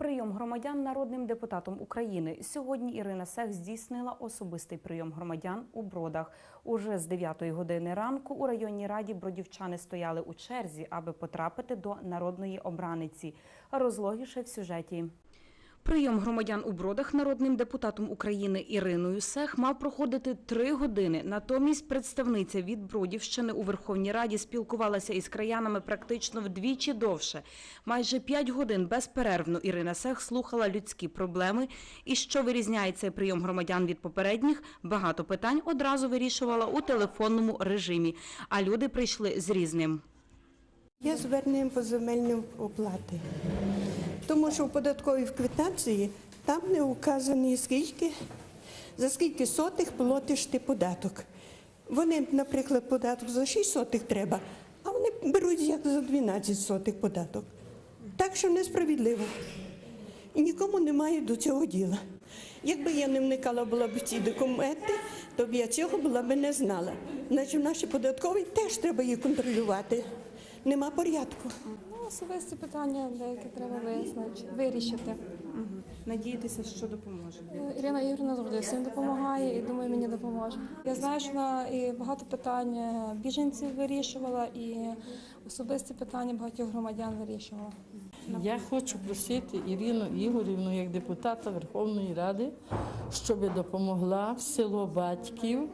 Прийом громадян народним депутатом України. Сьогодні Ірина Сех здійснила особистий прийом громадян у Бродах. Уже з 9 години ранку у районній раді бродівчани стояли у черзі, аби потрапити до народної обраниці. Розлогіше в сюжеті. Прийом громадян у Бродах народним депутатом України Іриною Сех мав проходити три години. Натомість представниця від Бродівщини у Верховній Раді спілкувалася із краянами практично вдвічі довше. Майже п'ять годин безперервно Ірина Сех слухала людські проблеми. І що вирізняє цей прийом громадян від попередніх, багато питань одразу вирішувала у телефонному режимі. А люди прийшли з різним. Є звернення по земельним оплати. Тому що в податковій квитанції там не указані скільки, за скільки сотих платиш ти податок. Вони, наприклад, податок за 6 сотих треба, а вони беруть як за 12 сотих податок. Так що несправедливо. І нікому немає до цього діла. Якби я не вникала була б в ці документи, то б я цього була б не знала. Значить, в нашій податковій теж треба її контролювати. Нема порядку. Особисті питання деякі треба визначити, вирішити. Надіятися, що допоможе. Е, Ірина Ігорівна завжди всім допомагає і думаю, мені допоможе. Я знаю, що вона і багато питань е, біженців вирішувала, і особисті питання багатьох громадян вирішувала. Я хочу просити Ірину Ігорівну як депутата Верховної Ради, щоб допомогла в село батьків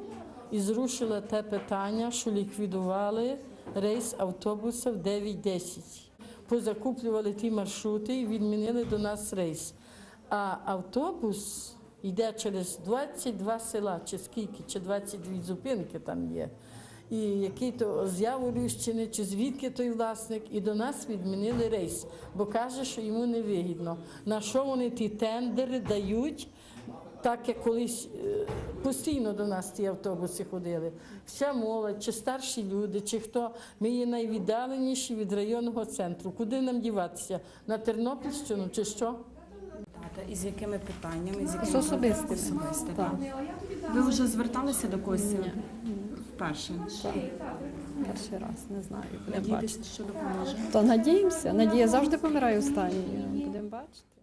і зрушила те питання, що ліквідували рейс автобуса в 9.10. Позакуплювали ті маршрути і відмінили до нас рейс. А автобус йде через 22 села, чи скільки, чи 22 зупинки там є. І який то з Яворівщини, чи звідки той власник, і до нас відмінили рейс, бо каже, що йому не вигідно. На що вони ті тендери дають, так як колись е, постійно до нас ті автобуси ходили. Вся молодь, чи старші люди, чи хто. Ми є найвіддаленіші від районного центру. Куди нам діватися? На Тернопільщину чи що? І з якими питаннями? З, якими... З особистими. Особисте, Так. Ви вже зверталися до когось вперше? Перший раз не знаю, бачити. Що допоможе? То надіємося. Надія завжди помирає останньою. Будемо бачити.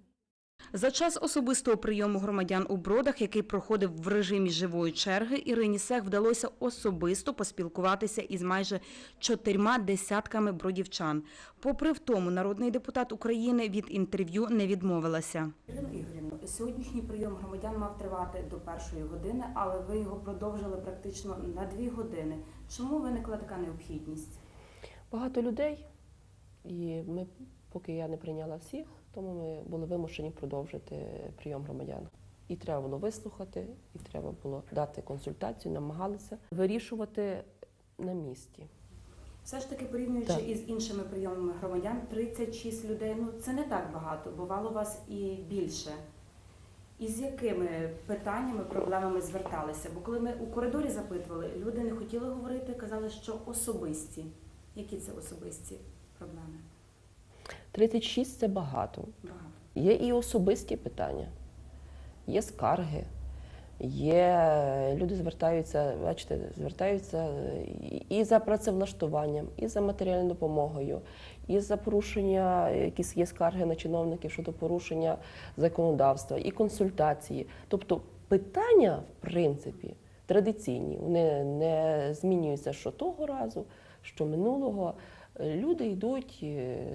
За час особистого прийому громадян у Бродах, який проходив в режимі живої черги, Ірині Сех вдалося особисто поспілкуватися із майже чотирма десятками бродівчан. Попри в тому, народний депутат України від інтерв'ю не відмовилася. Сьогоднішній прийом громадян мав тривати до першої години, але ви його продовжили практично на дві години. Чому виникла така необхідність? багато людей, і ми, поки я не прийняла всіх, тому ми були вимушені продовжити прийом громадян. І треба було вислухати, і треба було дати консультацію, намагалися вирішувати на місці. Все ж таки, порівнюючи Так. із іншими прийомами громадян, 36 людей ну це не так багато, бувало вас і більше. І з якими питаннями, проблемами зверталися? Бо коли ми у коридорі запитували, люди не хотіли говорити, казали, що особисті. Які це особисті проблеми? 36 – це багато. Є і особисті питання, є скарги, є люди звертаються, бачите, звертаються і за працевлаштуванням, і за матеріальною допомогою, і за порушення, якісь є скарги на чиновників щодо порушення законодавства, і консультації. Тобто питання, в принципі, традиційні, вони не змінюються що того разу, що минулого. Люди йдуть е,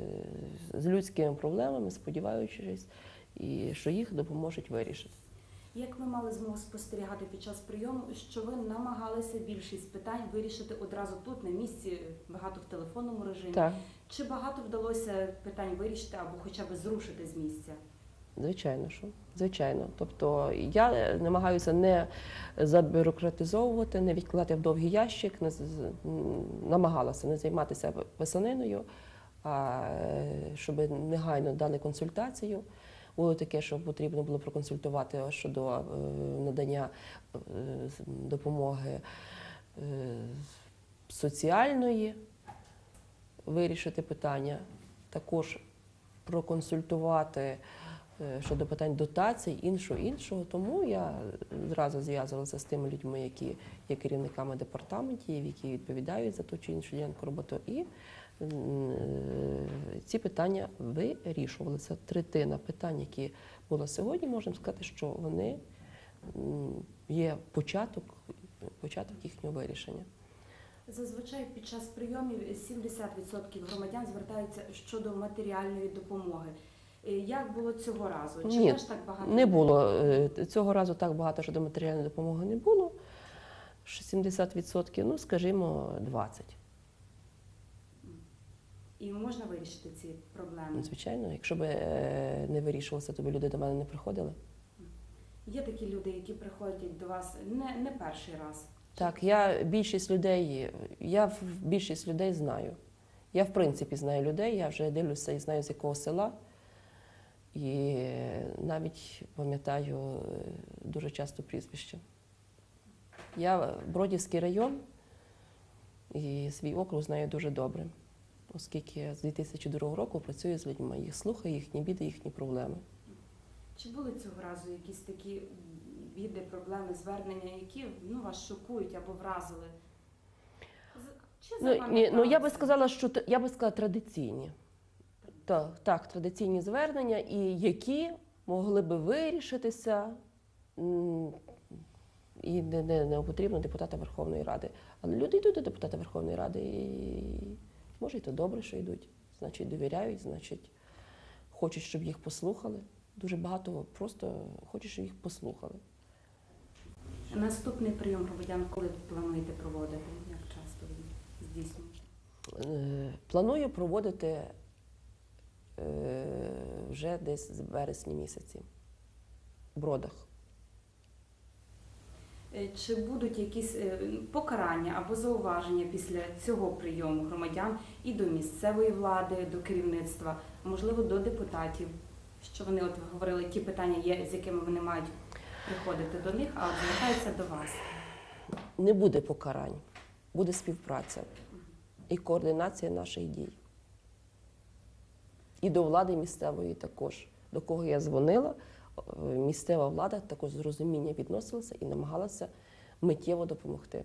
з людськими проблемами, сподіваючись, і що їх допоможуть вирішити. Як ви мали змогу спостерігати під час прийому, що ви намагалися більшість питань вирішити одразу тут, на місці, багато в телефонному режимі? Так, Чи багато вдалося питань вирішити або хоча б зрушити з місця? Звичайно, що звичайно. Тобто я намагаюся не забюрократизовувати, не відкладати в довгий ящик, не намагалася не займатися писаниною, а е, щоб негайно дали консультацію. Було таке, що потрібно було проконсультувати щодо е, надання е, допомоги е, соціальної, вирішити питання, також проконсультувати е, щодо питань дотацій, іншого іншого. Тому я зразу зв'язувалася з тими людьми, які є керівниками департаментів, які відповідають за ту чи іншу ділянку роботи, і е, ці питання вирішувалися. Третина питань, які були сьогодні, можемо сказати, що вони є початок, початок їхнього вирішення. Зазвичай під час прийомів 70% громадян звертаються щодо матеріальної допомоги. Е, Як було цього разу? Чи Ні, теж так багато? Не було е, цього разу так багато, що до матеріальної допомоги не було. Що 70%, ну скажімо, 20%. І можна вирішити ці проблеми? Звичайно, якщо б е, не вирішувалося, то б люди до мене не приходили. Є такі люди, які приходять до вас не, не перший раз. Так, я більшість людей, я більшість людей знаю. Я в принципі знаю людей, я вже дивлюся і знаю, з якого села. І навіть пам'ятаю е, дуже часто прізвище. Я Бродівський район і свій округ знаю дуже добре, оскільки я з 2002 року працюю з людьми, їх слухаю, їхні біди, їхні проблеми. Чи були цього разу якісь такі біди, проблеми, звернення, які ну, вас шокують або вразили? Чи Ну, ні, ну я би сказала, що я би сказала традиційні. Так, так, традиційні звернення, і які могли би вирішитися і не, не, не потрібно депутата Верховної Ради. Але люди йдуть до депутата Верховної Ради і може і то добре, що йдуть. Значить, довіряють, значить, хочуть, щоб їх послухали. Дуже багато просто хочуть, щоб їх послухали. Наступний прийом громадян, коли плануєте проводити? Як часто ви здійснюєте? Е, Планую проводити вже десь з вересня місяці в бродах. Е, Чи будуть якісь е, покарання або зауваження після цього прийому громадян і до місцевої влади, до керівництва, можливо, до депутатів? Що вони от говорили, ті питання є, з якими вони мають приходити до них, а от звертаються до вас. Не буде покарань, буде співпраця і координація наших дій. І до влади місцевої також. До кого я дзвонила, е, місцева влада також з розуміння відносилася і намагалася миттєво допомогти.